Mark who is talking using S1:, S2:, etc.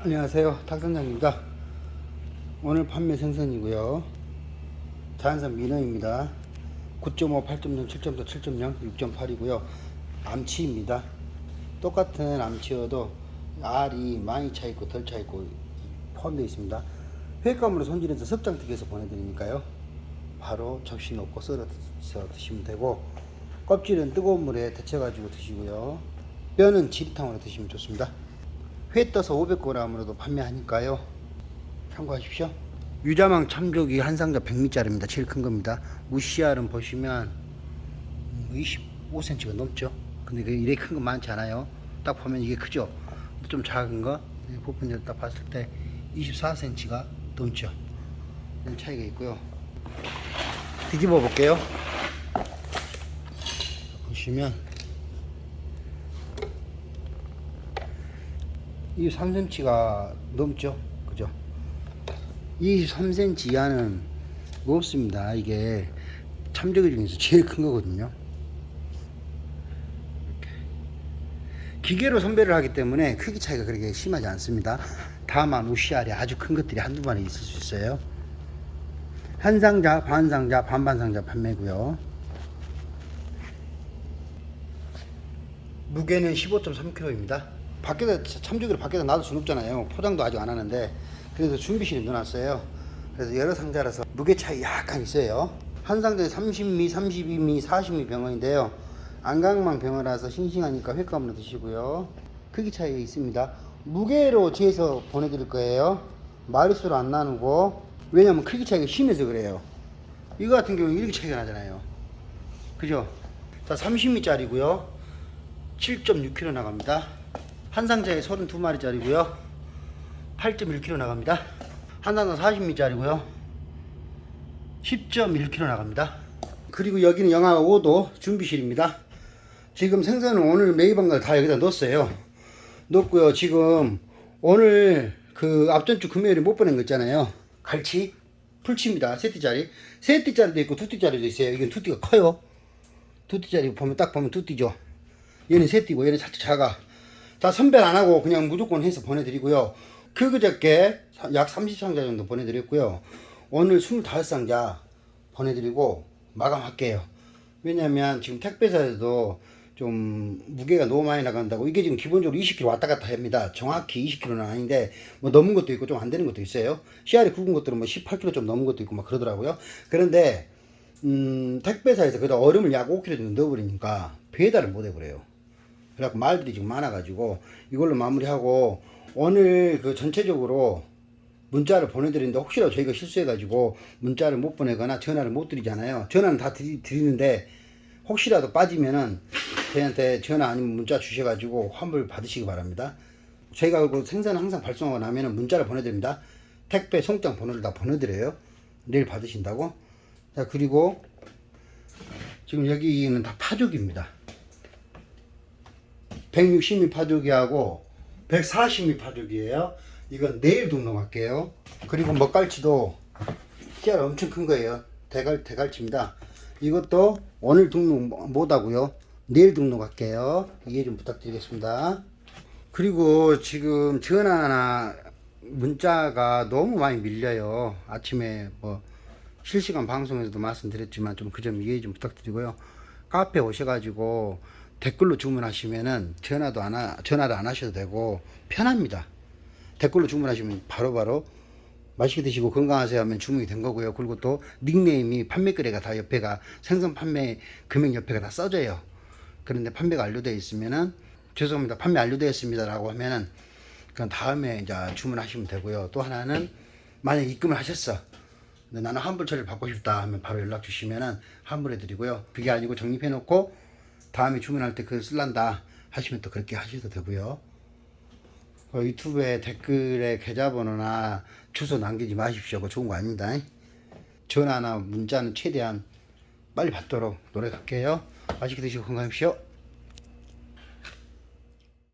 S1: 안녕하세요. 탁선장입니다. 오늘 판매 생선이고요. 자연산 민어입니다. 9.5, 8.0, 7.4, 7.0, 6.8이고요. 암치입니다. 똑같은 암치여도 알이 많이 차있고 덜 차있고 포함되어 있습니다. 회감으로 손질해서 섭장특에서 보내드리니까요. 바로 접시 놓고 썰어서 드시면 되고 껍질은 뜨거운 물에 데쳐가지고 드시고요. 뼈는 지리탕으로 드시면 좋습니다 회 떠서 500g으로도 판매하니까요. 참고하십시오. 유자망 참조기 한 상자 100미짜리입니다. 제일 큰 겁니다. 무시알은 보시면 25cm가 넘죠. 근데 그 이래 큰거 많지 않아요. 딱 보면 이게 크죠. 좀 작은 거 부분을 딱 봤을 때 24cm가 넘죠. 이런 차이가 있고요. 뒤집어 볼게요. 보시면 이 3cm가 넘죠. 그죠? 23cm 이하는 없습니다. 이게 참조기 중에서 제일 큰 거거든요. 기계로 선별을 하기 때문에 크기 차이가 그렇게 심하지 않습니다. 다만 우시알이 아주 큰 것들이 한두 마리 있을 수 있어요. 한 상자, 반 상자, 반반 상자 판매고요. 무게는 15.3kg입니다. 밖에다 참조기를 밖에다 놔둘 수는 없잖아요. 포장도 아직 안 하는데 그래서 준비실에 넣어놨어요. 그래서 여러 상자라서 무게 차이 약간 있어요. 한 상자에 30미, 32미, 40미 병어인데요. 안강망 병어라서 싱싱하니까 횟감으로 드시고요. 크기 차이가 있습니다. 무게로 재서 보내드릴 거예요. 마리수로 안 나누고 왜냐면 크기 차이가 심해서 그래요. 이거 같은 경우는 이렇게 차이가 나잖아요. 그죠? 자, 30미짜리고요. 7.6kg 나갑니다. 한 상자에 32마리짜리고요. 8.1kg 나갑니다. 한 상자 40미짜리고요. 10.1kg 나갑니다. 그리고 여기는 영하 5도 준비실입니다. 지금 생선은 오늘 매입한 걸 다 여기다 넣었어요. 넣었고요. 지금 오늘 그 앞전 주 금요일에 못 보낸 거 있잖아요. 갈치, 풀치입니다. 세 띠짜리. 세 띠짜리도 있고 두 띠짜리도 있어요. 이건 두 띠가 커요. 두 띠짜리 보면 딱 보면 두 띠죠. 얘는 세 띠고 얘는 살짝 작아. 자, 선별 안 하고 그냥 무조건 해서 보내드리고요. 그 그저께 약 30상자 정도 보내드렸고요. 오늘 25상자 보내드리고 마감할게요. 왜냐면 지금 택배사에도 좀 무게가 너무 많이 나간다고 이게 지금 기본적으로 20kg 왔다 갔다 합니다. 정확히 20kg는 아닌데 뭐 넘은 것도 있고 좀 안 되는 것도 있어요. 씨알이 굵은 것들은 뭐 18kg 좀 넘은 것도 있고 막 그러더라고요. 그런데 음, 택배사에서 그다 얼음을 약 5kg 정도 넣어버리니까 배달을 못 해버려요. 그래갖고 말들이 지금 많아가지고 이걸로 마무리하고 오늘 그 전체적으로 문자를 보내드리는데 혹시라도 저희가 실수해가지고 문자를 못 보내거나 전화를 못 드리잖아요. 전화는 다 드리, 드리는데 혹시라도 빠지면은 저희한테 전화 아니면 문자 주셔가지고 환불 받으시기 바랍니다. 저희가 그 생선 항상 발송하고 나면은 문자를 보내드립니다. 택배 송장 번호를 다 보내드려요. 내일 받으신다고. 자 그리고 지금 여기는 다 파죽입니다. 160미 파죽이하고 140미 파죽이에요. 이건 내일 등록할게요. 그리고 먹갈치도 씨알 엄청 큰 거예요. 대갈 대갈치입니다. 이것도 오늘 등록 못 하고요. 내일 등록할게요. 이해 좀 부탁드리겠습니다. 그리고 지금 전화나 문자가 너무 많이 밀려요. 아침에 뭐 실시간 방송에서도 말씀드렸지만 좀 그 점 이해 좀 부탁드리고요. 카페 오셔가지고 댓글로 주문하시면은 전화도 안 하, 전화를 안 하셔도 되고 편합니다. 댓글로 주문하시면 바로 바로 맛있게 드시고 건강하세요 하면 주문이 된 거고요. 그리고 또 닉네임이 판매거래가 다 옆에가 생선 판매 금액 옆에가 다 써져요. 그런데 판매가 완료되어 있으면은 죄송합니다. 판매 완료되었습니다라고 하면은 그 다음에 이제 주문하시면 되고요. 또 하나는 만약 입금을 하셨어. 근데 나는 환불 처리를 받고 싶다 하면 바로 연락 주시면은 환불해 드리고요. 그게 아니고 적립해 놓고 다음에 주문할 때 그걸 쓸란다 하시면 또 그렇게 하셔도 되고요. 어, 유튜브에 댓글에 계좌번호나 주소 남기지 마십시오. 그거 좋은 거 아닙니다. 전화나 문자는 최대한 빨리 받도록 노력할게요. 맛있게 드시고 건강하십시오.